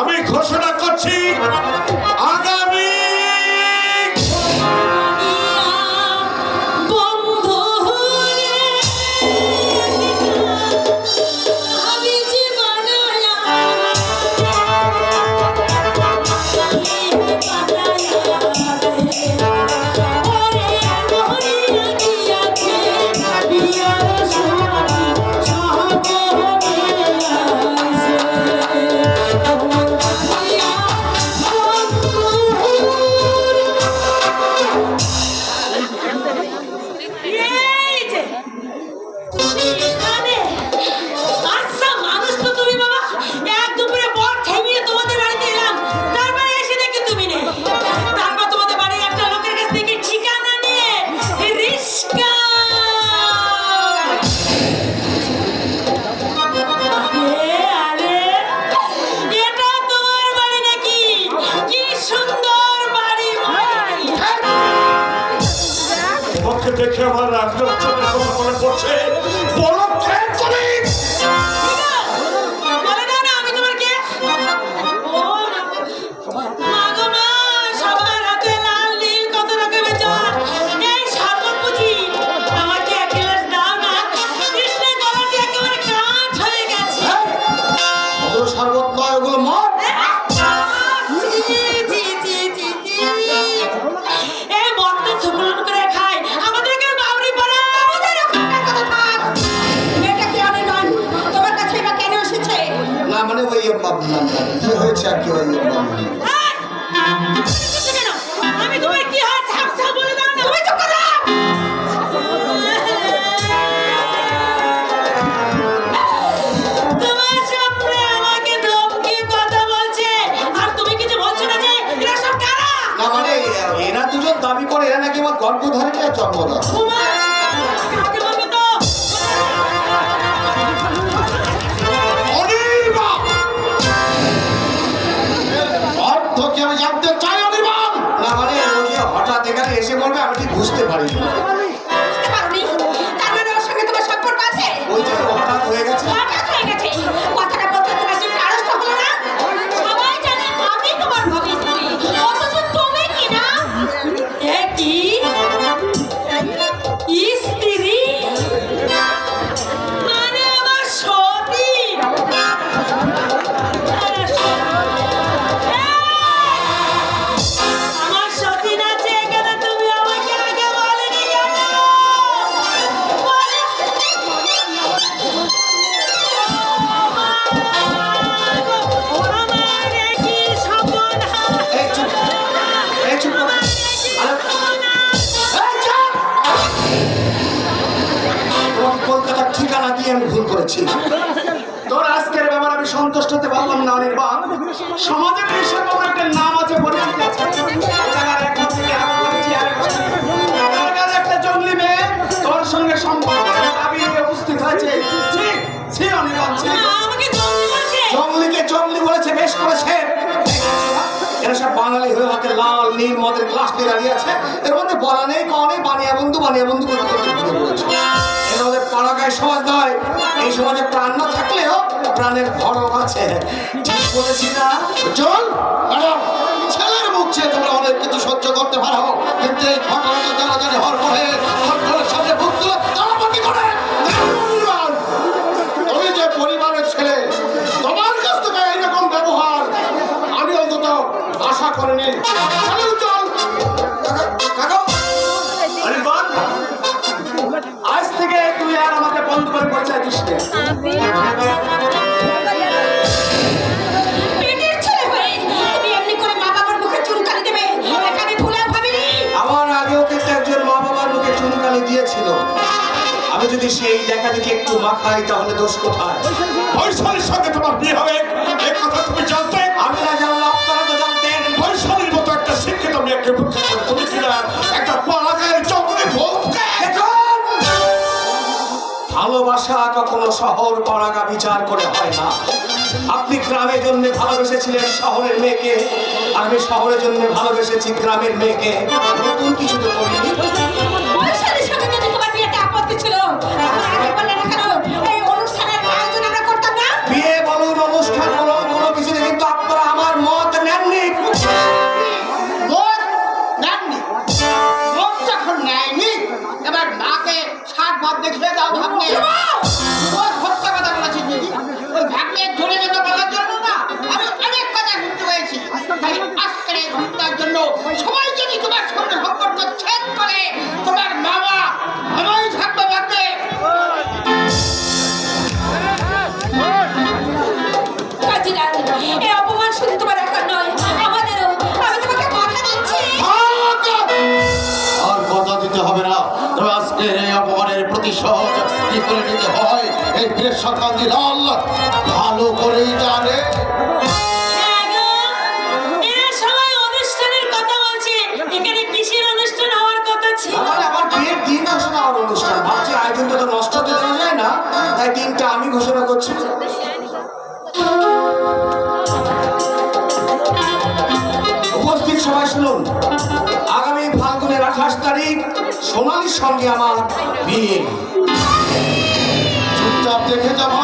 আমি ঘোষণা করছি দেখে আমার রাগ লক্ষণের মনে পড়ছে। 上う呢。তোর আজকের ব্যাপার আমি সন্তুষ্ট হতে পারলাম না অনির্বাণ। সমাজের বিশ্বের মতো একটা নাম আছে বেশ করেছে। লাল নীল মদের মধ্যে বলা নেই কনে বানিয়া বন্ধু বানিয়া বন্ধু করতে করতে সমাজ নয়। এই সময় প্রাণ না থাকলেও প্রাণের ভরম আছে। ঠিক বলেছি না? জল? ছেলের মুখ চেয়ে তোমরা অনেক কিছু সহ্য করতে পারো। কিন্তু এই ঘটনাটা জানা জানি হরপ হয়ে দেখা একটু মাখাই তাহলে দোষ কোথায়? বৈশালের সঙ্গে তোমার বিয়ে হবে। এ কথা তুমি জানতে? আমি না জানলাম আপনারা তো জানতেন। বৈশালের মতো একটা শিক্ষিত মেয়েকে তুমি কিনা একটা পালাকারের চকরে ভালোবাসা কখনো শহর পাড়াগা বিচার করে হয় না। আপনি গ্রামের জন্য ভালোবেসেছিলেন শহরের মেয়েকে আমি শহরের জন্য ভালোবেসেছি গ্রামের মেয়েকে। নতুন কিছু তো করিনি। বললেন আবার বিয়ের দিন ঘোষণা হওয়ার অনুষ্ঠান। ভাবছি আয়োজনটা তো নষ্ট হতে যায় না তাই দিনটা আমি ঘোষণা করছি। উপস্থিত সবাই শুনুন। আগামী ফাল্গুনের আঠাশ তারিখ সোনালির সঙ্গে আমার বিয়ে। দেখে যা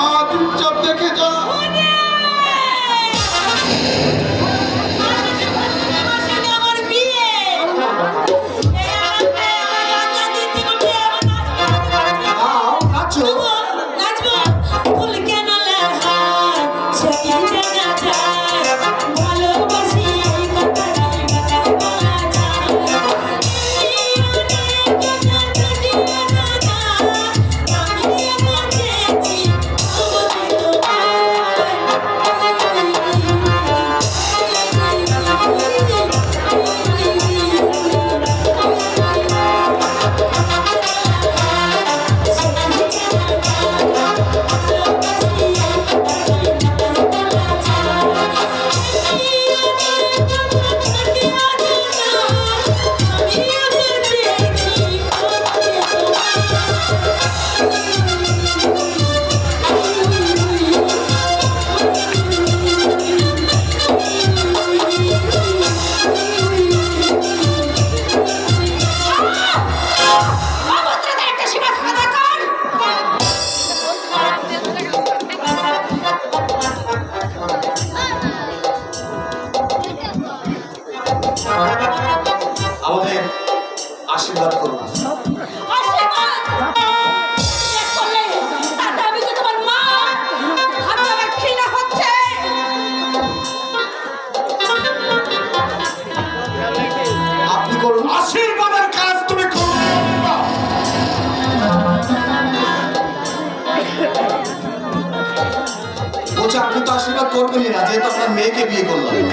আশীর্বাদ না, যেহেতু আপনার মেয়েকে বিয়ে করলাম।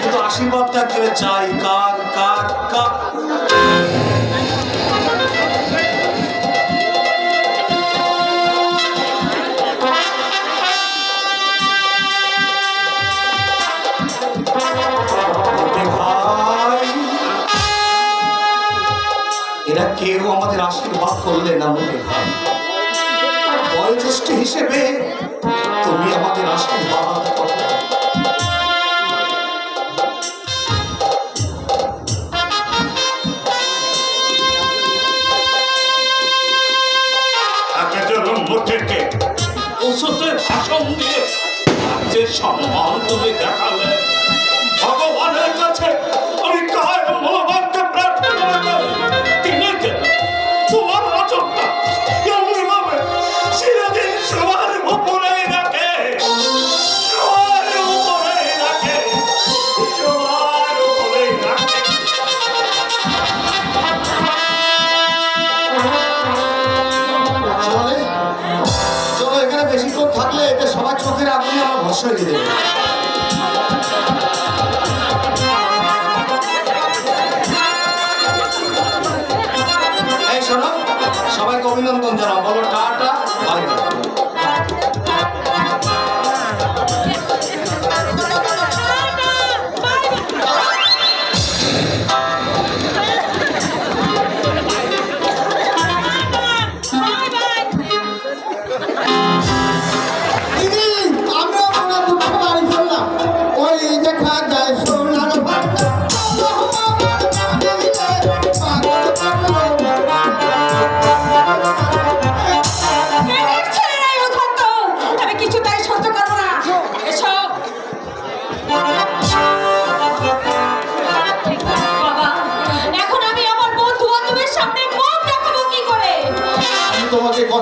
কিন্তু আশীর্বাদটা কেউ চাই? কার কার কার? এরা কেউ আমাদের আশীর্বাদ করলে না মুখে ভাই। বয়োজ্যেষ্ঠ হিসেবে সম্মান তুমি দেখালে আগুনে আমার ভস্য হয়ে যেতে পারে। এই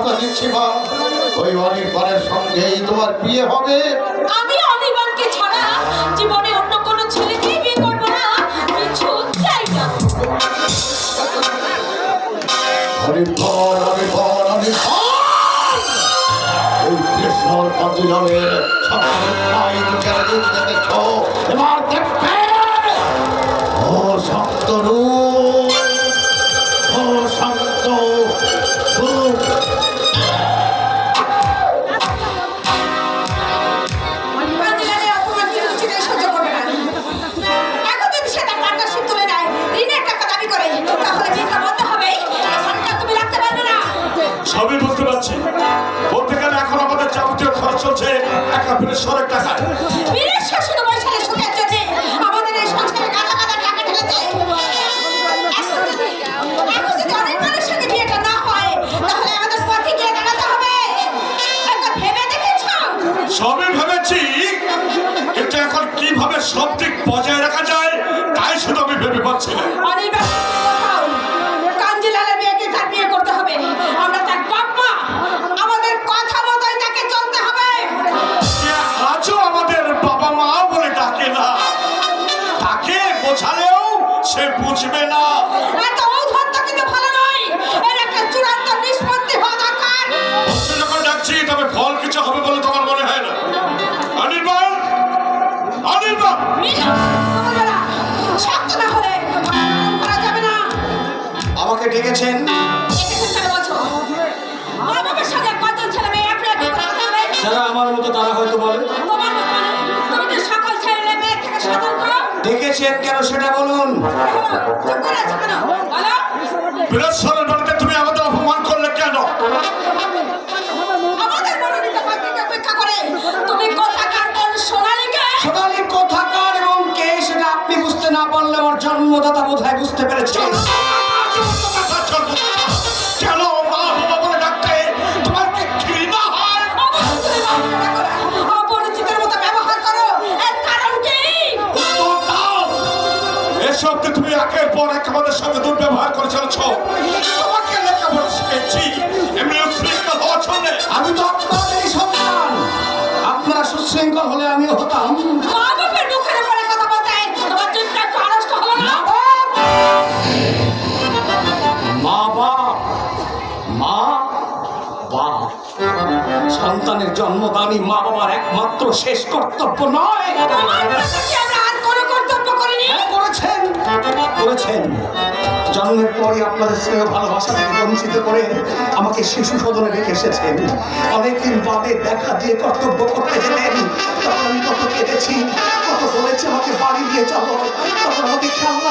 কথা দিচ্ছি মা। ওই অনির্বাণের সঙ্গেই তোমার বিয়ে হবে। আমি অনির্বাণকে ছাড়া জীবনে অন্য কোনো ছেলেকে বিয়ে করব না। কিছু চাই না। হরিভর এই কৃষ্ণর যাবে এবার দেখবে। ও ও রূপ। টাকায় বীরের শ্বশুর হবে যারা আমার মতো তারা হয়তো বলে। ডেকেছেন কেন সেটা বলুন। তুমি আমাদের অপমান করলে কেন? কারণ কি? উত্তর দাও। এসব যে তুমি একের পর এক আমাদের সঙ্গে দুর্ব্যবহার করে চলেছ তোমাকে লেখাপড়া শিখেছি। এমনি উশৃঙ্খল হওয়ার জন্যে। আমি তো আপনাদেরই সন্তান। আপনারা সুশৃঙ্খল হলে আমিও হতাম। জন্মদানই মা বাবার একমাত্র শেষ কর্তব্য নয়। হ্যাঁ, করেছেন। করেছেন। জন্মের পরই আপনাদের স্নেহ ভালোবাসা থেকে বঞ্চিত করে আমাকে শিশু সদনে রেখে এসেছেন। অনেকদিন বাদে দেখা দিয়ে কর্তব্য করতে গেলেন। তখন আমি কত কেঁদেছি কত বলেছে আমাকে বাড়ি দিয়ে চলো তখন আমাকে খেলনা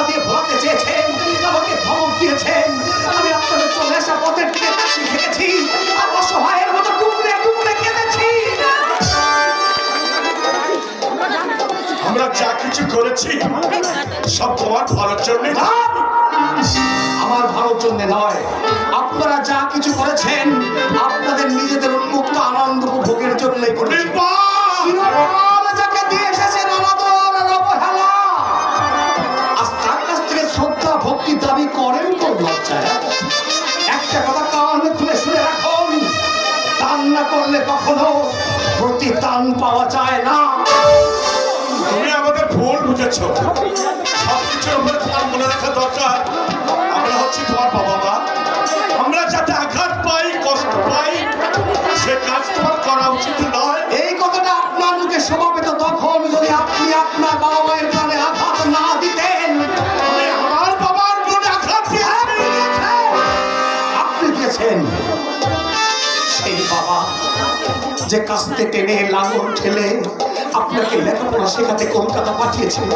কখনো প্রতিদান পাওয়া যায় না। তুমি আমাদের ভুল বুঝেছ। সব কিছুর উপরে তোমার মনে রাখা দরকার। আমরা হচ্ছি তোমার বাবা মা আমরা যাতে আঘাত পাই কষ্ট পাই সে কাজ তোমার করা উচিত নয়। এই কথাটা আপনার মুখে সমাবেত তখন যদি আপনি আপনার বাবা মায়ের প্রাণে আঘাত না দিতেন আমি আমার বাবার মনে আঘাত দিয়েছি আপনি দিয়েছেন। সেই বাবা যে কাস্তে টেনে লাঙল ঠেলে আপনাকে লেখাপড়া শেখাতে কলকাতা পাঠিয়েছিল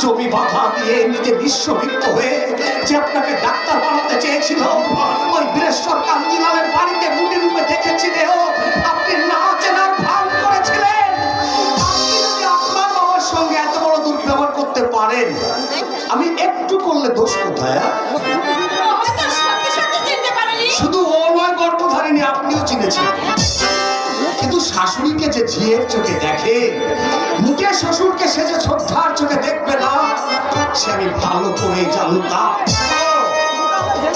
জমি বাধা দিয়ে নিজে বিশ্ববিক্ত হয়ে যে আপনাকে ডাক্তার বানাতে চেয়েছিল ওই বীরেশ্বর কান্দিলালের বাড়িতে মুটি রূপে দেখেছিলেও আপনি না চেনার ভান করেছিলেন। আপনি যদি আপনার বাবার সঙ্গে এত বড় দুর্ব্যবহার করতে পারেন আমি একটু করলে দোষ কোথায়? চিনেছেন কিন্তু শাশুড়িকে যে ঝিয়ের চোখে দেখে মুখে শ্বশুরকে সে যে শ্রদ্ধার চোখে দেখবে না সে আমি ভালো করে জানতাম।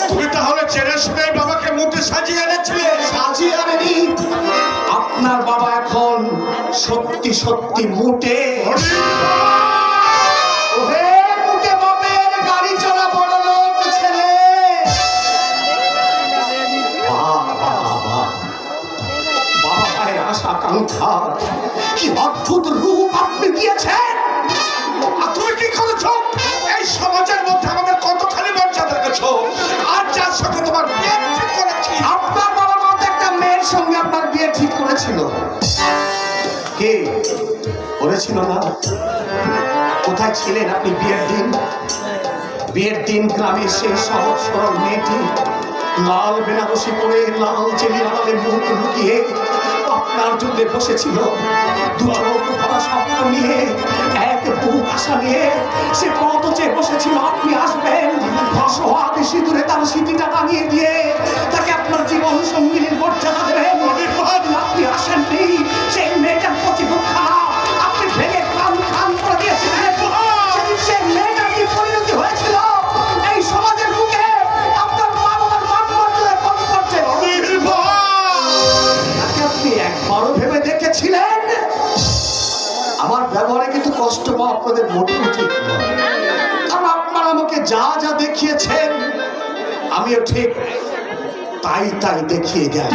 তুমি তাহলে চেনে শুনে বাবাকে মুখে সাজিয়ে এনেছিলে? সাজিয়ে আনেনি। আপনার বাবা এখন সত্যি সত্যি মুটে। আকাঙ্ক্ষা। কি অদ্ভুত রূপ আপনি দিয়েছেন? তুমি কি এই সমাজের মধ্যে আমাদের কতখানি মর্যাদা রেখেছো আর যার সঙ্গে তোমার কোথায় ছিলেন আপনি বিয়ের দিন? বিয়ের দিন সেই সহজ সরল মেয়েটি লাল বেনারসি পরে লাল চেলি আড়ালে মুখ লুকিয়ে যুগে জন্য বসেছিল? দু নিয়ে, এক বুক আশা নিয়ে সে কত চেয়ে বসেছিল, আপনি আসবেন। হাতে সিঁদুরে তার স্মৃতিটা টাঙিয়ে দিয়ে তাকে আপনার জীবন সঙ্গিনীর মর্যাদা দেবেন। আপনি আসেননি, সেই মেয়েটার কষ্ট পাওয়া আপনাদের মোটেও ঠিক কারণ আপনারা আমাকে যা যা দেখিয়েছেন, আমিও ঠিক তাই তাই দেখিয়ে গেল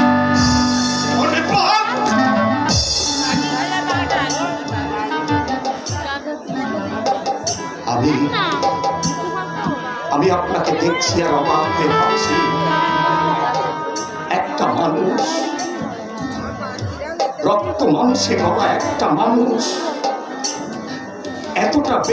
আমি আমি আপনাকে দেখছি আর অবাক ভাবছি। একটা মানুষ, রক্ত মাংসে গলা একটা মানুষ É contrapeso.